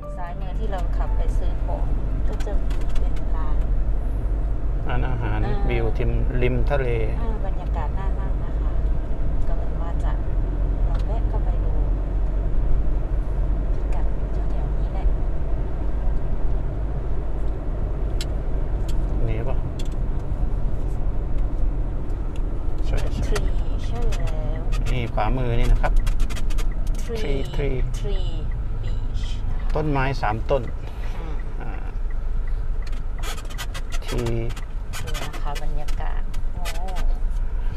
ฝั่งซ้ายมือที่เราขับไปซื้อของก็จะมีเป็นร้าน ร้านอาหารอ่า วิวทิมริมทะเล อ่าบรรยากาศน่านั่งนะคะ ก็เลยว่าจะลองแวะเข้าไปดูพิกัดแถวๆนี้แหละ นี้ป่ะใช่ใช่ทรีใช่แล้ว นี่ขวามือนี่นะครับ ทรี Tree Tree ทรีบีช ต้นไม้สามต้นอ่าที่ดูนะคะบรรยากาศโอ้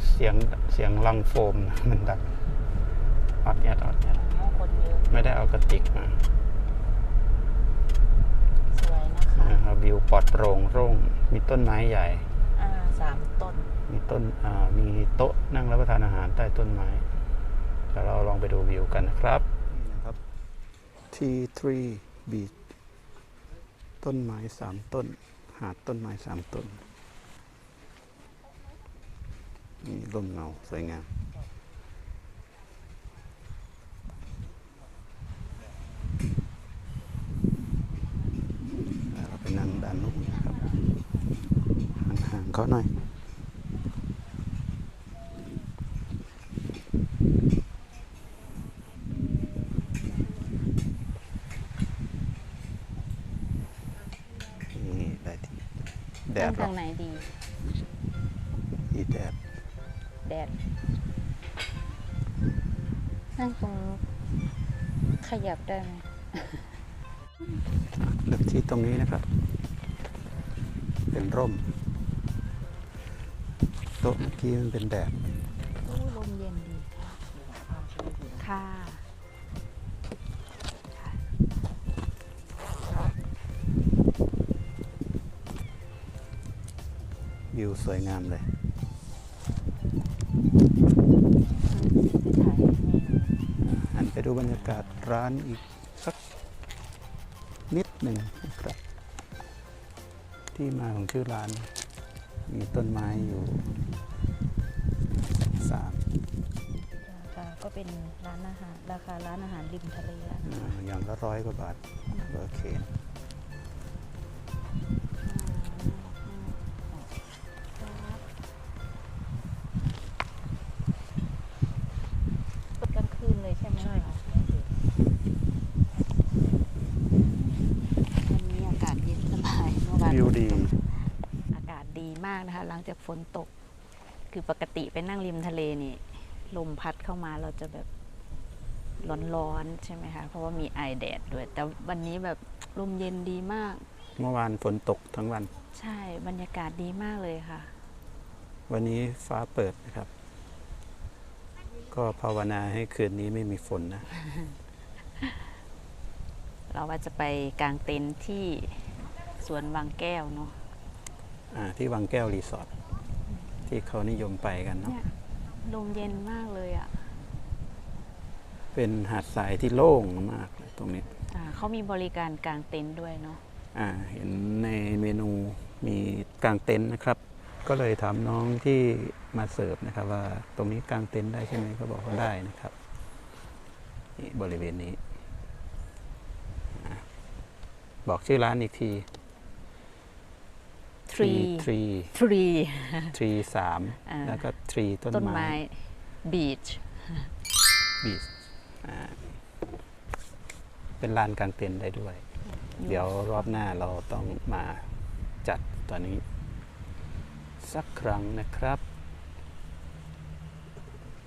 เสียงเสียงลังโฟมนะมันดังออดแอดออดแอดโหคนเยอะไม่ได้เอากระติกมาสวยนะคะนะครับวิวปลอดโปร่งโร่งมีต้นไม้ใหญ่อ่าสามต้น มีต้นอ่ามีโต๊ะนั่งรับประทานอาหารใต้ต้นไม้เดี๋ยวเราลองไปดูวิวกันนะครับนี่นะครับ T3 Beach ต้นไม้สามต้น หาดต้นไม้สามต้น นี่ร่มเงา สวยงามเราไปนั่งด้านนู้นนะครับห่างๆเขาหน่อย นี่ได้ที่แดนั่ดงหรอทากงไหนดี อีแดดแดด นั่งตรงขยับได้ไหมเลือกที่ตรงนี้นะครับ เป็นร่มโต๊ะเมื่อกี้มันเป็นแดด วิวสวยงามเลยถ่ายให้หันไปดูบรรยากาศร้านอีกสักนิดหนึ่งนะครับ ที่มาของชื่อร้าน มีต้นไม้อยู่สามค่ะก็เป็นร้านอาหาร ราคาร้านอาหารริมทะเลอะอ่าอย่างละร้อยกว่าบาทเบอร์เค วานวิวดี อากาศดีมากนะคะ หลังจากฝนตก คือปกติไปนั่งริมทะเลนี่ ลมพัดเข้ามาเราจะแบบร้อนๆใช่ไหมคะ เพราะว่ามีไอแดดด้วย แต่วันนี้แบบลมเย็นดีมาก เมื่อวานฝนตกทั้งวัน ใช่บรรยากาศดีมากเลยค่ะ วันนี้ฟ้าเปิดนะครับ ก็ภาวนาให้คืนนี้ไม่มีฝนนะ เราว่าจะไปกางเต็นท์ที่ สวนวังแก้วเนาะอ่าที่วังแก้วรีสอร์ทที่เขานิยมไปกันเนาะเนี่ยลมเย็นมากเลยอะ่ะเป็นหาดทรายที่โล่งมากเลยตรงนี้อ่าเขามีบริการกางเต็นท์ด้วยเนาะอ่าเห็นในเมนูมีกางเต็นท์นะครับ ก็เลยถามน้องที่มาเสิร์ฟนะครับ ว่าตรงนี้กางเต็นท์ได้ใช่ไหมเขาบอกว่าได้นะครับนี่บริเวณนี้อะบอกชื่อร้านอีกที ทรีทรีทรีทรีสามอ่าแล้วก็ทรีต้นต้นไม้ไม้บีชบีชอ่าเป็นลานกางเต็นท์ได้ด้วย เดี๋ยวรอบหน้าเราต้องมาจัดตอนนี้ สักครั้งนะครับ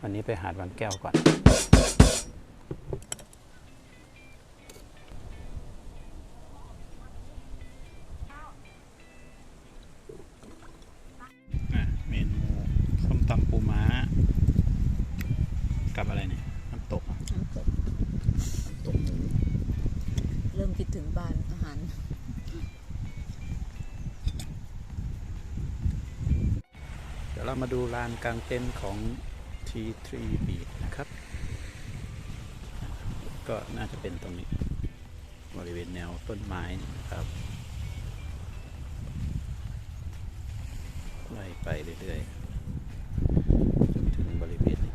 วันนี้ไปหาดวันแก้วก่อน ดี๋ยวเรามาดูลานกลางเต็นท์ของ T3 Beach นะครับ ก็น่าจะเป็นตรงนี้ บริเวณแนวต้นไม้นะครับไล่ไปเรื่อยๆจนถึงบริเวณนี้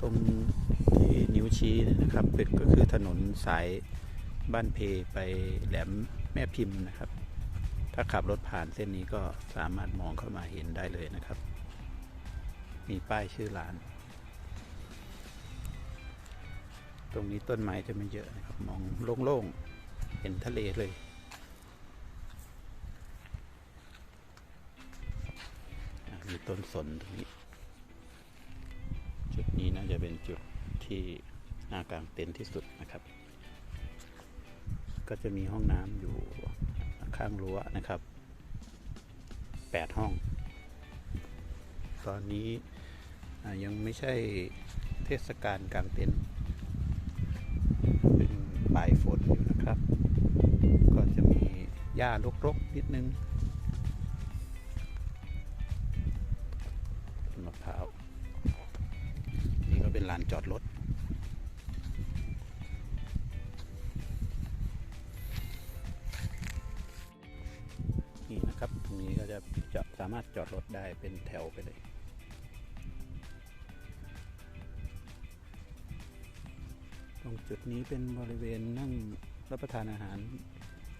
ตรงที่นิ้วชี้ชี้เนี่ยนะครับเป็นก็คือถนนสายบ้านเพไปแหลมแม่พิมพ์นะครับ ถ้าขับรถผ่านเส้นนี้ก็สามารถมองเข้ามาเห็นได้เลยนะครับ มีป้ายชื่อร้าน ตรงนี้ต้นไม้จะไม่เยอะนะครับ มองโล่งๆ เห็นทะเลเลยมีต้นสนตรงนี้ จุดนี้น่าจะเป็นจุดที่น่ากางเต็นท์ที่สุดนะครับ ก็จะมีห้องน้ำอยู่ ข้างรั้วนะครับ 8 ห้อง ตอนนี้ยังไม่ใช่เทศกาลกางเต็นท์เป็นปลายฝนอยู่นะครับ ก็จะมีหญ้ารกๆนิดนึงมะพร้าวนี่ก็เป็นลานจอดรถ รถจอดได้เป็นแถวไปเลยตรงจุดนี้เป็นบริเวณนั่งรับประทานอาหาร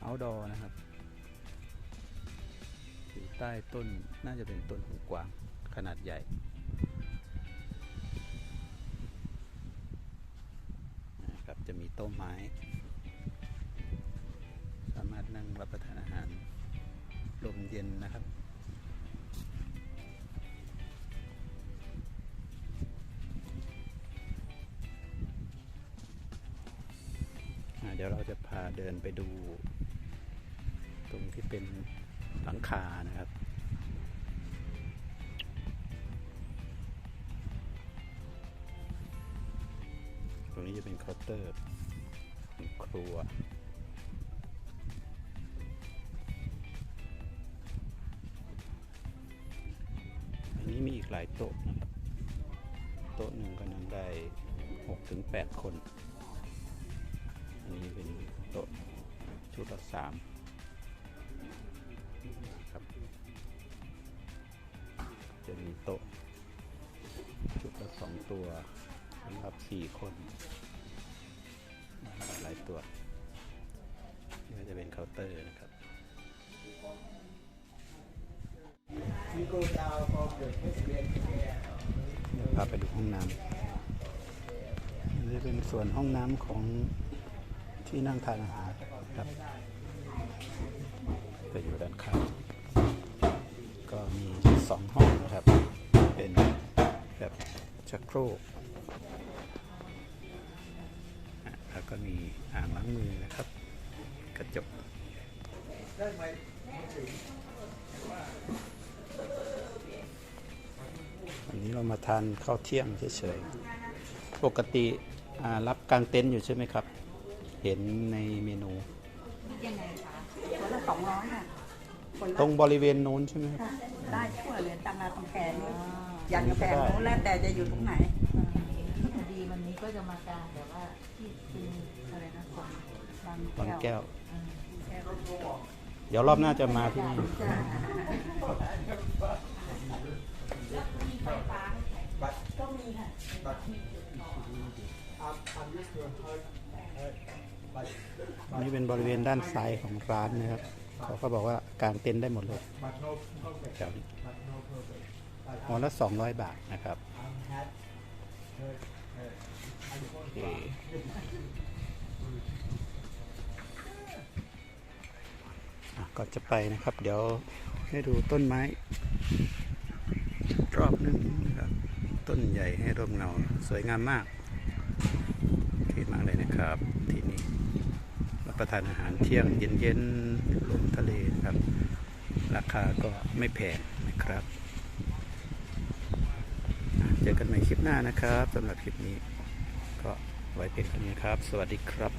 outdoor นะครับอยู่ใต้ต้นน่าจะเป็นต้นหูกวางขนาดใหญ่นะครับจะมีโต๊ะไม้ สามารถนั่งรับประทานอาหารลมเย็นนะครับ เดินไปดู ตรงที่เป็นหลังคานะครับ ตรงนี้จะเป็นเคาน์เตอร์เป็นครัวอันนี้มีอีกหลายโต๊ะนะครับ โต๊ะหนึ่งก็นั่งได้6ถึง8คน อันนี้เป็นโต๊ะชุดละสามครับ จะมีโต๊ะชุดละสองตัวสำหรับสี่คนหลายตัวนี่ก็จะเป็นเคาน์เตอร์นะครับ เดี๋ยวพาไปดูห้องน้ำนนี้เป็นส่วนห้องน้ำของ ที่นั่งทานอาหารครับจะอยู่ด้านข้างก็มีสองห้องนะครับ เป็นแบบชักโครกแล้วก็มีอ่างล้างมือนะครับ กระจกวันนี้เรามาทานข้าวเที่ยงเฉยๆ ปกติรับกางเต็นท์อยู่ใช่ไหมครับ เห็นในเมนู ยังไงคะคนละสองร้อยค่ะคนละตรงบริเวณนู้นใช่ไหมครับ ค่ะได้ทั่วเลยตามนาตำแกนี่ยันกาแฟนู้นแล้วแต่จะอยู่ตรงไหน พอดีวันนี้ก็จะมากางแต่ว่าที่เป็นอะไรนะของบางบางแก้วแก้วเดี๋ยวรอบหน้าจะมาที่นี่ จ้า But ก็มีค่ะอันนี้เป็นบริเวณด้านซ้ายของร้านนะครับเขาก็บอกว่ากางเต็นท์ได้หมดเลยครับหัวละสองร้อยบาทนะครับโอเคอะก่อนจะไปนะครับ เดี๋ยวให้ดูต้นไม้ รอบหนึงนะครับ ต้น ใดให้ร่มเงาสวยงามมาก ที่มากเลยนะครับที่นี่รับประทานอาหารเที่ยงเย็นๆลมทะเลครับ ราคาก็ไม่แพงนะครับ เจอกันใหม่คลิปหน้านะครับสำหรับคลิปนี้ ก็ไว้เพียงเท่านี้ครับ สวัสดีครับ